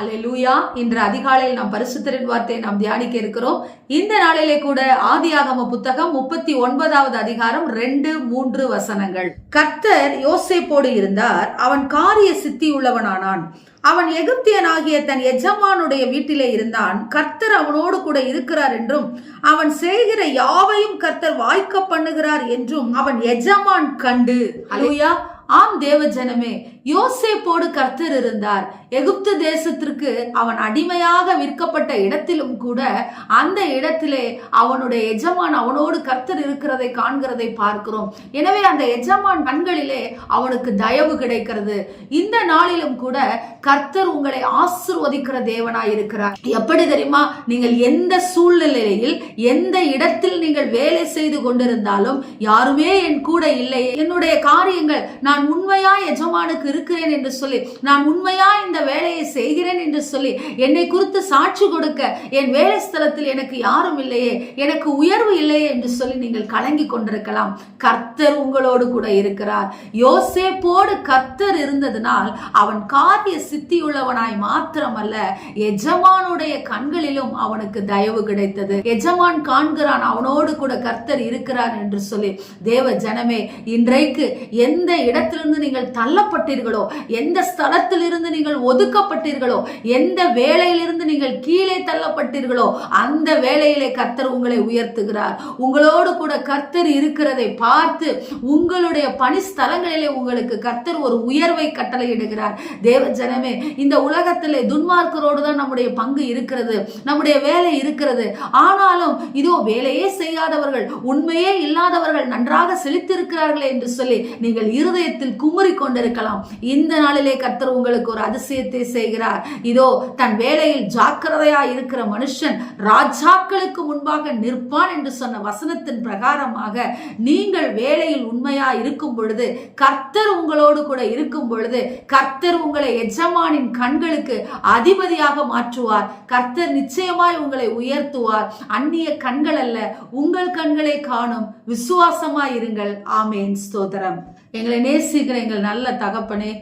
ஹalleluya. இன்று அதிகாலையில் நாம் பரிசுத்தரின் வார்த்தையை நாம் தியானிக்க இருக்கிறோம். இந்த நாளிலே கூட ஆதியாகம புத்தகம் முப்பத்தி ஒன்பதாவது அதிகாரம் ரெண்டு மூன்று வசனங்கள். கர்த்தர் யோசேப்போடு இருந்தார். அவன் காரிய சித்தி உள்ளவனானான் அவன் எகிப்தியனாகிய தன் எஜமானுடைய வீட்டிலே இருந்தான். கர்த்தர் அவனோடு கூட இருக்கிறார் என்றும் அவன் செய்கிற யாவையும் கர்த்தர் வாய்க்க பண்ணுகிறார் என்றும் அவன் எஜமான் கண்டு. அலுயா ஆம் தேவ ஜனமே யோசேப்போடு கர்த்தர் இருந்தார். எகிப்து தேசத்திற்கு அவன் அடிமையாக விற்கப்பட்ட இடத்திலும் கூட அந்த இடத்திலே அவனுடைய எஜமான் அவனோடு கர்த்தர் இருக்கிறதை காண்கிறதை பார்க்கிறோம். எனவே அந்த எஜமான் கண்களிலே அவனுக்கு தயவு கிடைக்கிறது. இந்த நாளிலும் கூட கர்த்தர் உங்களை ஆசிர்வதிக்கிற தேவனாய் இருக்கிறார். எப்படி தெரியுமா? நீங்கள் எந்த சூழ்நிலையில் எந்த இடத்தில் நீங்கள் வேலை செய்து கொண்டிருந்தாலும் யாருமே என் கூட இல்லை. என்னுடைய காரியங்கள் நான் உண்மையா எஜமானுக்கு இருக்கிறேன் என்று சொல்லி நான் உண்மையா இந்த வேலையை செய்கிறேன் என்று சொல்லி என்னை குறித்து சாட்சி கொடுக்க என் வேலை ஸ்தலத்தில் எனக்கு யாரும் இல்லையே எனக்கு உயர்வு இல்லையே என்று சொல்லி நீங்கள் கலங்கி கொண்டிருக்கலாம். கர்த்தர் உங்களோடு கூட இருக்கிறார். யோசேப்போடு கர்த்தர் இருந்ததினால் அவன் காரிய சித்தியுள்ளவனாய் மாத்திரமல்ல எஜமானுடைய கண்களிலும் அவனுக்கு தயவு கிடைத்தது. எஜமான் காண்கிறான் அவனோடு கூட கர்த்தர் இருக்கிறார் என்று சொல்லி தேவ ஜனமே இன்றைக்கு எந்த இடத்திலிருந்து நீங்கள் தள்ளப்பட்டீர்களோ எந்த ஸ்தலத்திலிருந்து நீங்கள் ஒதுக்கப்பட்டீர்களோ எந்த வேலையிலிருந்து நீங்கள் கீழே தள்ளப்பட்டீர்களோ அந்த வேலையிலே கர்த்தர் உங்களை உயர்த்துகிறார். உங்களோடு கூட கர்த்தர் இருக்கிறதை பார்த்து உங்களுடைய பணி ஸ்தலங்களிலே உங்களுக்கு கர்த்தர் ஒரு உயர்வை கட்டளையிடுகிறார். தேவ ஜனமே இந்த உலகத்திலே துன்மார்க்கரோடு தான் நம்முடைய பங்கு இருக்கிறது நம்முடைய வேலை இருக்கிறது. ஆனாலும் இதோ வேலையே செய்யாதவர்கள் உண்மையே இல்லாதவர்கள் நன்றாக செழித்திருக்கிறார்களே என்று சொல்லி நீங்கள் இருதயத்தில் குமுறி கொண்டிருக்கலாம். இந்த நாளிலே கர்த்தர் உங்களுக்கு ஒரு அதிசயத்தை செய்கிறார். இதோ தன் வேலையில் ஜாக்கிரதையா இருக்கிற மனுஷன் ராஜாக்களுக்கு முன்பாக நிற்பான் என்று சொன்ன வசனத்தின் பிரகாரமாக நீங்கள் வேலையில் உண்மையா இருக்கும் பொழுது கர்த்தர் உங்களோடு கூட இருக்கும் பொழுது கர்த்தர் உங்களை எஜமானின் கண்களுக்கு அதிபதியாக மாற்றுவார். கர்த்தர் நிச்சயமாய் உங்களை உயர்த்துவார். அந்நிய கண்கள் அல்ல உங்கள் கண்களை காணும். விசுவாசமாய் இருங்கள். ஆமேன். ஸ்தோத்திரம். எங்களை நேசிக்கிற எங்கள் நல்ல தகப்பனே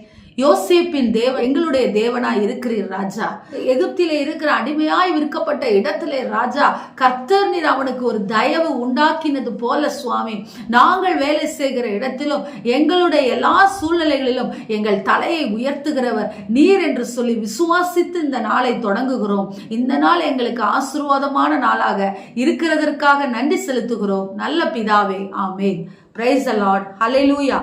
யோசிப்பின் தேவ எங்களுடைய தேவனா இருக்கிறீர் ராஜா. எகிப்திலே இருக்கிற அடிமையாய் விற்கப்பட்ட இடத்திலே ராஜா கர்த்தர் நீர் அவனுக்கு ஒரு தயவு உண்டாக்கினது போல சுவாமி. நாங்கள் வேலை செய்கிற இடத்திலும் எங்களுடைய எல்லா சூழ்நிலைகளிலும் எங்கள் தலையை உயர்த்துகிறவர் நீர் என்று சொல்லி விசுவாசித்து இந்த நாளை தொடங்குகிறோம். இந்த நாள் எங்களுக்கு ஆசீர்வாதமான நாளாக இருக்கிறதற்காக நன்றி செலுத்துகிறோம். நல்ல பிதாவே ஆமேன். பிரைஸ் அலாட் ஹalleluya